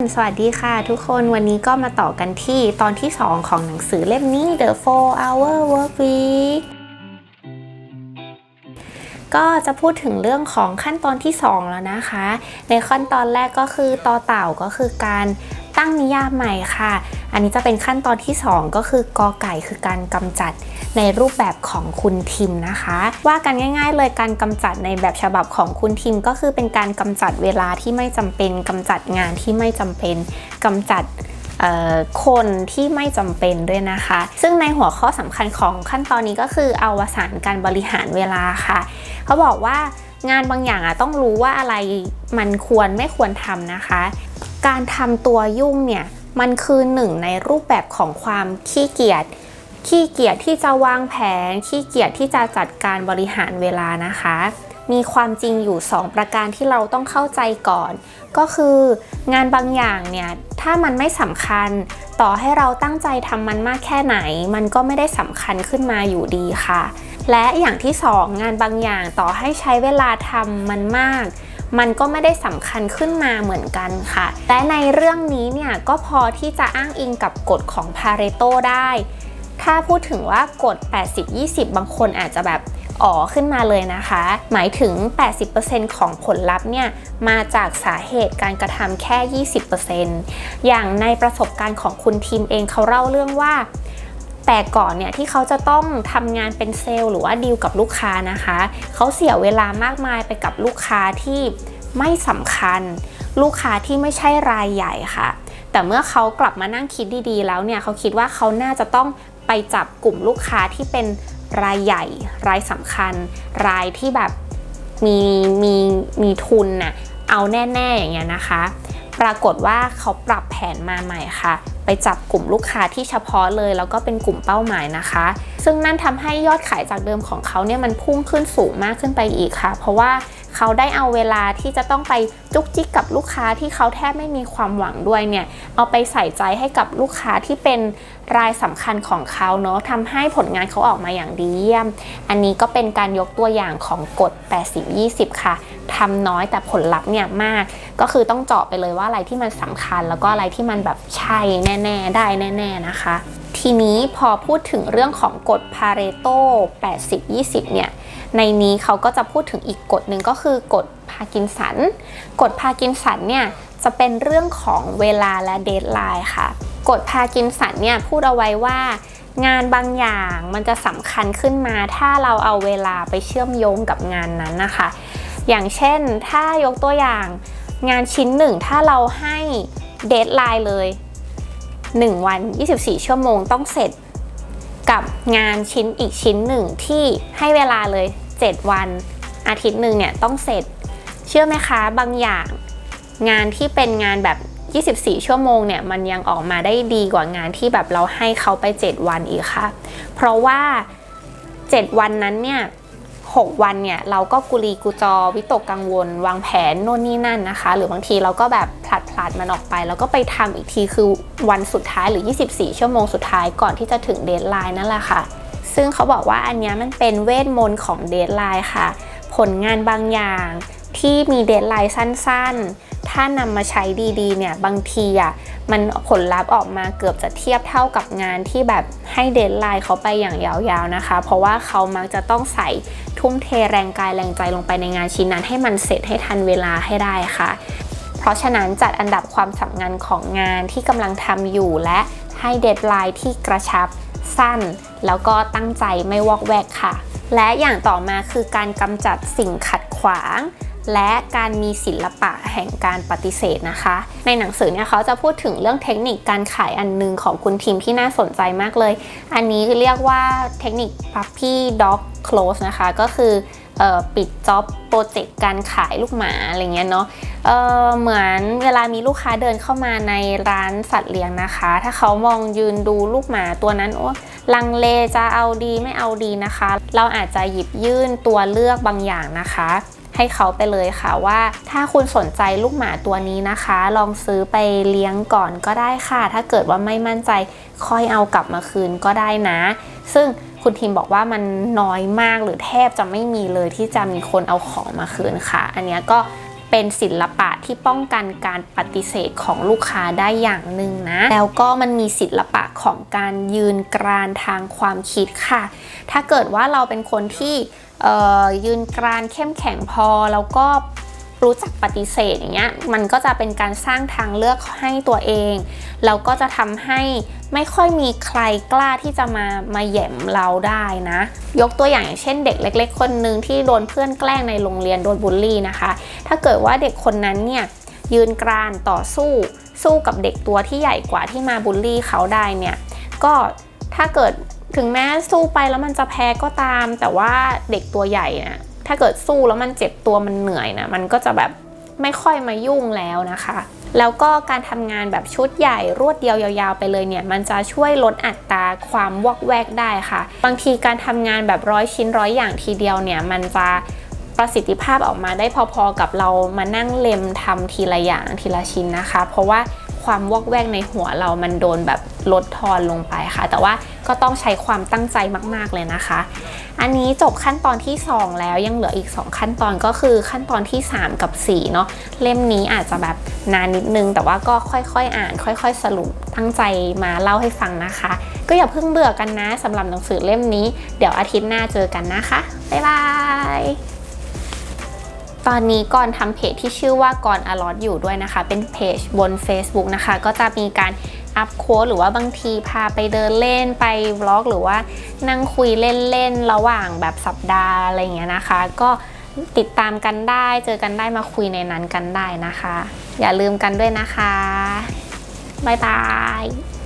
สวัสดีค่ะทุกคนวันนี้ก็มาต่อกันที่ตอนที่ 2 ของหนังสือเล่มนี้ The 4 Hour Work Week ก็จะพูดถึงเรื่องของขั้นตอนที่ 2 แล้วนะคะ ในขั้นตอนแรกก็คือต่อเต่าก็คือการตั้งนิยามใหม่ค่ะ อันนี้จะเป็นขั้นตอนที่ 2 ก็คือกอไก่คือการกำจัดในรูปแบบของคุณทิมนะคะ ว่ากันง่าย ๆ เลยการกำจัดในแบบฉบับของคุณทิม ก็คือเป็นการกำจัดเวลาที่ไม่จำเป็นกำจัดงานที่ไม่จำเป็นกำจัด คนที่ไม่จำเป็นด้วยนะคะ ซึ่งในหัวข้อสำคัญของขั้นตอนนี้ก็คืออวสานการบริหารเวลาค่ะ เขาบอกว่างานบางอย่างอะต้องรู้ว่าอะไรมันควรไม่ควรทำนะคะ การทำตัวยุ่งเนี่ยมันคือหนึ่งในรูปแบบของความขี้เกียจขี้เกียจที่จะวางแผนขี้เกียจที่จะจัดการบริหารเวลานะคะ มีความจริงอยู่ 2 ประการที่เราต้องเข้าใจก่อน ก็คืองานบางอย่างเนี่ยถ้ามันไม่สำคัญ ต่อให้เราตั้งใจทำมันมากแค่ไหน มันก็ไม่ได้สำคัญขึ้นมาอยู่ดีค่ะ และอย่างที่สองงานบางอย่างต่อให้ใช้เวลาทำมันมากมันก็ไม่ได้สำคัญขึ้นมาเหมือนกันค่ะ และในเรื่องนี้เนี่ยก็พอที่จะอ้างอิงกับกฎของพาเรโตได้ ถ้าพูดถึงว่ากฎ 80-20 บางคนอาจจะแบบ อ๋อขึ้นมาเลยนะคะ หมายถึง 80%ของผลลัพธ์เนี่ยมาจากสาเหตุการกระทำแค่ 20%อย่างในประสบการณ์ของคุณทีมเองเขาเล่าเรื่องว่าแต่ก่อนเนี่ยที่เขาจะต้องทำงานเป็นเซลล์หรือว่าดีลกับลูกค้านะคะ เขาเสียเวลามากมายไปกับลูกค้าที่ไม่สำคัญ ลูกค้าที่ไม่ใช่รายใหญ่ค่ะ แต่เมื่อเขากลับมานั่งคิดดีๆ แล้วเนี่ยเขาคิดว่าเขาน่าจะต้องไปจับกลุ่มลูกค้าที่เป็น รายใหญ่ รายสำคัญ รายที่แบบมีมีมีทุนน่ะเอาแน่ ๆ อย่างเงี้ยนะคะ ปรากฏว่าเขาปรับแผนมาใหม่ค่ะ ไปจับกลุ่มลูกค้าที่เฉพาะเลย แล้วก็เป็นกลุ่มเป้าหมายนะคะ ซึ่งนั่นทำให้ยอดขายจากเดิมของเขาเนี่ยมันพุ่งขึ้นสูงมากขึ้นไปอีกค่ะ เพราะว่าเขาได้เอาเวลาที่จะต้องไปจุกจิกกับลูกค้าที่เขาแทบไม่มีความหวังด้วยเนี่ยเอาไปใส่ใจให้กับลูกค้าที่เป็นรายสำคัญของเขาเนาะทำให้ผลงานเขาออกมาอย่างดีเยี่ยม อันนี้ก็เป็นการยกตัวอย่างของกฎ 80-20 ค่ะ ทำน้อยแต่ผลลัพธ์เนี่ยมาก ก็คือต้องเจาะไปเลยว่าอะไรที่มันสำคัญ แล้วก็อะไรที่มันแบบใช่แน่ ๆ ได้แน่ ๆนะคะ ทีนี้พอพูดถึงเรื่องของกฎพาเรโต80-20 เนี่ยในนี้เขาก็จะพูดถึงอีกกฎหนึ่งก็คือกฎพากินสัน กฎพากินสันเนี่ยจะเป็นเรื่องของเวลาและเดทไลน์ค่ะ กฎพากินสันเนี่ยพูดเอาไว้ว่างานบางอย่างมันจะสำคัญขึ้นมา ถ้าเราเอาเวลาไปเชื่อมโยงกับงานนั้นนะคะ อย่างเช่นถ้ายกตัวอย่างงานชิ้นหนึ่งถ้าเราให้เดทไลน์เลย 1 วัน 24 ชั่วโมงต้องเสร็จ กับงานชิ้นอีกชิ้นหนึ่งที่ให้เวลาเลย 7 วัน อาทิตย์หนึ่งเนี่ยต้องเสร็จ เชื่อไหมคะบางอย่าง งานที่เป็นงานแบบ 24 ชั่วโมงเนี่ยมันยังออกมาได้ดีกว่างานที่แบบเราให้เขาไป 7 วันอีกค่ะ เพราะว่า 7 วันนั้นเนี่ย 6 วันเนี่ยเราก็กุลีกุจอวิตกกังวล วางแผนโน่นนี่นั่นนะคะ หรือบางทีเราก็แบบผลัดผลัดมันออกไป แล้วก็ไปทำอีกทีคือวันสุดท้ายหรือ 24 ชั่วโมงสุดท้ายก่อนที่จะถึงเดทไลน์นั่นแหละค่ะ ซึ่งเขาบอกว่าอันนี้มันเป็นเวทมนต์ของเดทไลน์ค่ะ ผลงานบางอย่างที่มีเดทไลน์สั้นๆ ถ้านำมาใช้ดีๆเนี่ยบางทีอะมันผลลัพธ์ออกมาเกือบจะเทียบเท่ากับงานที่แบบให้เดทไลน์เขาไปอย่างยาวๆนะคะ เพราะว่าเขามักจะต้องใส่ ทุ่มเทแรงกายแรงใจลงไปในงานชิ้นนั้น ให้มันเสร็จให้ทันเวลาให้ได้ค่ะ เพราะฉะนั้นจัดอันดับความสำคัญของงานที่กำลังทำอยู่และให้เดทไลน์ที่กระชับสั้น แล้วก็ตั้งใจไม่วอกแวกค่ะ และอย่างต่อมาคือการกำจัดสิ่งขัดขวาง และการมีศิลปะแห่งการปฏิเสธนะคะ ในหนังสือเนี่ยเขาจะพูดถึงเรื่องเทคนิคการขายอันหนึงของคุณทีมที่น่าสนใจมากเลย อันนี้เรียกว่าเทคนิค Puppy Dog Close นะคะ ก็คือออปิดจ็อบโปรเจกต์การขายลูกหมาอะไรเงี้ยเนาะเเหมือนเวลามีลูกค้าเดินเข้ามาในร้านสัตว์เลี้ยงนะคะ ถ้าเขามองยืนดูลูกหมาตัวนั้นโอ้ลังเลจะเอาดีไม่เอาดีนะคะ เราอาจจะหยิบยื่นตัวเลือกบางอย่างนะคะ ให้เขาไปเลยค่ะว่าถ้าคุณสนใจลูกหมาตัวนี้นะคะ ลองซื้อไปเลี้ยงก่อนก็ได้ค่ะ ถ้าเกิดว่าไม่มั่นใจค่อยเอากลับมาคืนก็ได้นะ ซึ่งคุณทีมบอกว่ามันน้อยมากหรือแทบจะไม่มีเลยที่จะมีคนเอาของมาคืนค่ะ อันนี้ก็เป็นศิลปะที่ป้องกันการปฏิเสธของลูกค้าได้อย่างหนึ่งนะ แล้วก็มันมีศิลปะของการยืนกรานทางความคิดค่ะ ถ้าเกิดว่าเราเป็นคนที่ ยืนกรานเข้มแข็งพอแล้วก็รู้จักปฏิเสธอย่างเงี้ยมันก็จะเป็นการสร้างทางเลือกให้ตัวเองแล้วก็จะทำให้ไม่ค่อยมีใครกล้าที่จะมามาแย่มเราได้นะ ยกตัวอย่างอย่างเช่นเด็กเล็ก ๆ คนหนึ่งที่โดนเพื่อนแกล้งในโรงเรียนโดนบูลลี่นะคะ ถ้าเกิดว่าเด็กคนนั้นเนี่ยยืนกรานต่อสู้ สู้กับเด็กตัวที่ใหญ่กว่าที่มาบูลลี่เขาได้เนี่ยก็ ถ้าเกิดถึงแม้สู้ไปแล้วมันจะแพ้ก็ตาม แต่ว่าเด็กตัวใหญ่นะถ้าเกิดสู้แล้วมันเจ็บตัวมันเหนื่อยนะมันก็จะแบบไม่ค่อยมายุ่งแล้วนะคะ แล้วก็การทำงานแบบชุดใหญ่รวดเดียวยาวๆไปเลยเนี่ย มันจะช่วยลดอัตราความวอกแวกได้ค่ะ บางทีการทำงานแบบร้อยชิ้นร้อยอย่างทีเดียวเนี่ย มันจะประสิทธิภาพออกมาได้พอๆกับเรามานั่งเล็มทำทีละอย่างทีละชิ้นนะคะ เพราะว่า ความวอกแวกในหัวเรามันโดนแบบลดทอนลงไปค่ะ แต่ว่าก็ต้องใช้ความตั้งใจมาก ๆ เลยนะคะ อันนี้จบขั้นตอนที่ 2 แล้วยังเหลืออีก 2 ขั้นตอนก็คือขั้นตอนที่ 3 กับ 4 เนาะเล่มนี้อาจจะแบบนานนิดนึง แต่ว่าก็ค่อยๆ อ่าน ค่อย ๆ สรุปตั้งใจมาเล่าให้ฟังนะคะ ก็อย่าเพิ่งเบื่อกันนะสำหรับหนังสือเล่มนี้ เดี๋ยวอาทิตย์หน้าเจอกันนะคะบ๊ายบาย ตอนนี้ก่อนทำเพจที่ชื่อว่าก่อนอลอตอยู่ด้วยนะคะ เป็นเพจบน Facebook นะคะ ก็จะมีการอัพโค้ดหรือว่าบางทีพาไปเดินเล่นไปวล็อก หรือว่านั่งคุยเล่นๆระหว่างแบบสัปดาห์อะไรอย่างเงี้ยนะคะ ก็ติดตามกันได้เจอกันได้มาคุยในนั้นกันได้นะคะ อย่าลืมกันด้วยนะคะ บ๊ายบาย